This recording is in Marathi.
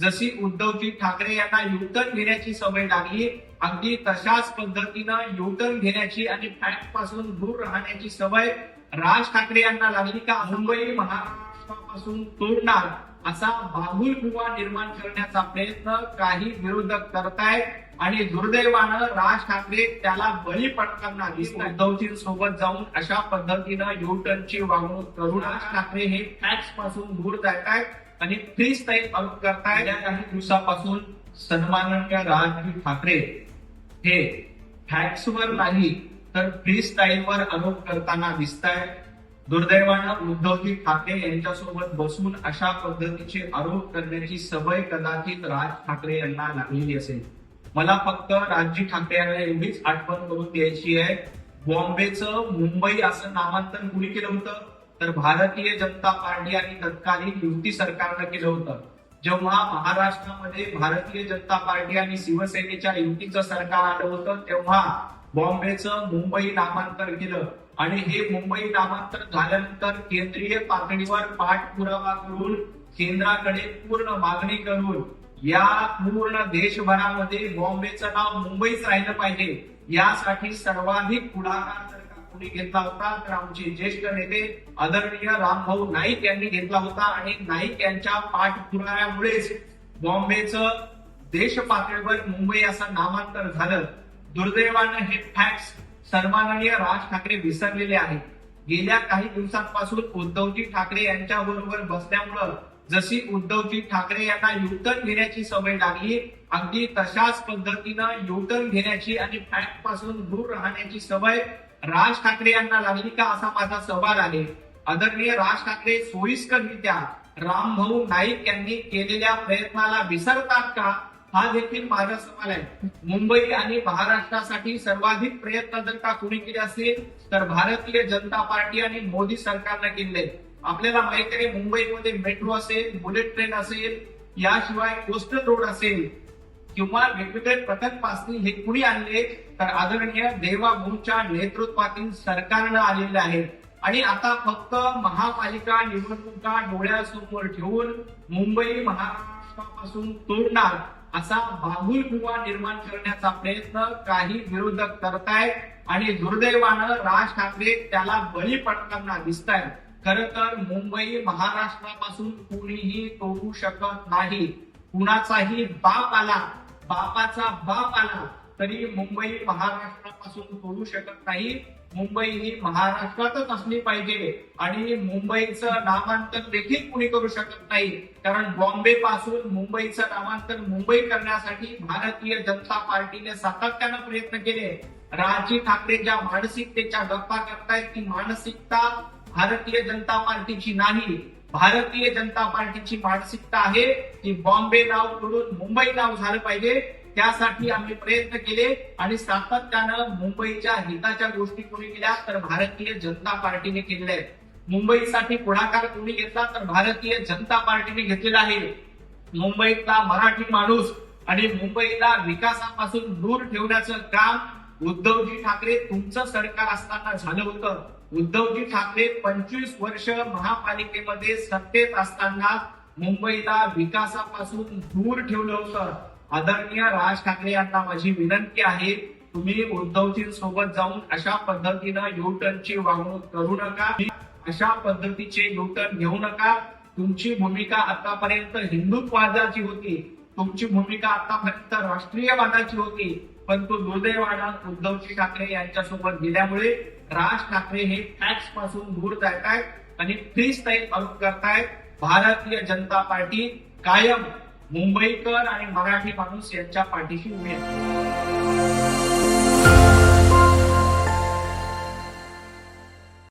जशी उद्धवजी ठाकरे यांना युटर्न घेण्याची सवय लागली अगदी तशाच पद्धतीनं युटर्न घेण्याची आणि फॅक्टपासून दूर राहण्याची सवय राज ठाकरे यांना लागली का? मुंबई महाराष्ट्रापासून तोडणार असा बाहुल कुवा निर्माण करण्याचा प्रयत्न काही विरोधक करतायत आणि दुर्दैवानं राज ठाकरे त्याला बळी पडताना दिसत उद्धवजी सोबत जाऊन अशा पद्धतीनं युटर्नची वागणूक करून राज ठाकरे हे फॅक्टपासून दूर जात आहेत आणि फ्री स्टाईल आरोप करताय. या काही दिवसापासून सन्माननीय राजजी ठाकरे हे फॅक्ट्सवर नाही तर फ्री स्टाईलवर आरोप करताना दिसत आहेत दुर्दैवानं उद्धवजी ठाकरे यांच्यासोबत बसून अशा पद्धतीचे आरोप करण्याची सवय कदाचित राज ठाकरे यांना लागलेली असेल. मला फक्त राजजी ठाकरे यांना एवढीच आठवण करून द्यायची आहे. बॉम्बेचं मुंबई असं नामांतर कुणी केलं होतं? तर भारतीय जनता पार्टी आणि तत्कालीन युती सरकारनं केलं होतं. जेव्हा महाराष्ट्रामध्ये भारतीय जनता पार्टी आणि शिवसेनेच्या युतीचं सरकार आलं होतं तेव्हा बॉम्बेचं मुंबई नामांतर केलं. आणि हे मुंबई नामांतर झाल्यानंतर केंद्रीय पातळीवर पाठपुरावा करून केंद्राकडे पूर्ण मागणी करून या पूर्ण देशभरामध्ये बॉम्बेचं नाव मुंबईच राहिलं पाहिजे. यासाठी सर्वाधिक पुढाकार कुणी घेतला होता तर आमचे ज्येष्ठ नेते आदरणीय रामभाऊ नाईक यांनी घेतला होता आणि नाईक यांच्या पाठपुराव्यामुळेच बॉम्बेचं देश पातळीवर मुंबई असं नामांतर झालं. दुर्दैवानं हे फॅक्ट्स सन्माननीय राज ठाकरे विसरलेले आहेत. गेल्या काही दिवसांपासून उद्धवजी ठाकरे यांच्या बरोबर बसल्यामुळं जशी उद्धवजी ठाकरे यांना युटर्न घेण्याची सवय लागली अगदी तशाच पद्धतीनं युटर्न घेण्याची आणि फॅक्टपासून दूर राहण्याची सवय राज ठाकरे यांना लागली का असा माझा सवाल आहे? आदरणीय राज ठाकरे सोयीस्कररित्या रामभाऊ नाईक यांनी केलेल्या प्रयत्नाला विसरतात का? हा देखील माझा सवाल आहे. मुंबई आणि महाराष्ट्रासाठी सर्वाधिक प्रयत्न जर का कोणी केले असेल तर भारतीय जनता पार्टी आणि मोदी सरकारनं केले. आपल्याला माहिती आहे मुंबईमध्ये मेट्रो असेल बुलेट ट्रेन असेल याशिवाय कोस्टल रोड असेल. किंवा वेगवेगळे पथक असतील हे कुणी आणले? तर आदरणीय देवाभाऊच्या नेतृत्वातील सरकारनं आलेले आहेत. आणि आता फक्त महापालिका निवडणुका डोळ्यासमोर ठेवून मुंबई महाराष्ट्रापासून तोडणार असा बाहुल गुवा निर्माण करण्याचा प्रयत्न काही विरोधक करतायत आणि दुर्दैवानं राज ठाकरे त्याला बळी पडताना दिसतायत. खर तर मुंबई महाराष्ट्रापासून कुणीही तोडू शकत नाही. कुणाचाही बाप आला बापाचा बाप आला तरी मुंबई महाराष्ट्रापासून तोडू शकत नाही. मुंबई ही महाराष्ट्रातच असली पाहिजे आणि मुंबईचं नामांतर देखील कुणी करू शकत नाही. कारण बॉम्बे पासून मुंबईचं नामांतर मुंबई करण्यासाठी भारतीय जनता पार्टीने सातत्यानं प्रयत्न केले. राजी ठाकरे ज्या मानसिकतेच्या गप्पा करतायत ती मानसिकता भारतीय जनता पार्टीची नाही भारतीय जनता पार्टीची मानसिकता आहे की बॉम्बे नाव सोडून मुंबई नाव झालं पाहिजे. त्यासाठी आम्ही प्रयत्न केले आणि सातत्यानं मुंबईच्या हिताच्या गोष्टी कोणी केल्या तर भारतीय जनता पार्टीने केलेल्या आहेत. मुंबईसाठी पुढाकार कोणी घेतला तर भारतीय जनता पार्टीने घेतलेला आहे. मुंबईतला मराठी माणूस आणि मुंबईला विकासापासून दूर ठेवण्याचं काम उद्धवजी ठाकरे तुमचं सरकार असताना झालं होतं. उद्धवजी ठाकरे पंचवीस वर्ष महापालिकेमध्ये सत्तेत असताना मुंबईला विकासापासून दूर ठेवलं होतं. आदरणीय राज ठाकरे यांना माझी विनंती आहे तुम्ही उद्धवजी सोबत जाऊन अशा पद्धतीनं युटर्नची वागणूक करू नका. अशा पद्धतीचे युटर्न घेऊ नका. तुमची भूमिका आतापर्यंत हिंदुत्ववादाची होती. तुमची भूमिका आतापर्यंत राष्ट्रीयवादाची होती. पण तो दुर्दैवानं उद्धवजी ठाकरे यांच्यासोबत गेल्यामुळे राज ठाकरे हे टॅक्सपासून दूर जात आहेत आणि फ्री स्टाईल आरोप करतायत. भारतीय जनता पार्टी कायम मुंबईकर आणि मराठी माणूस यांच्या पाठीशी उभी आहे.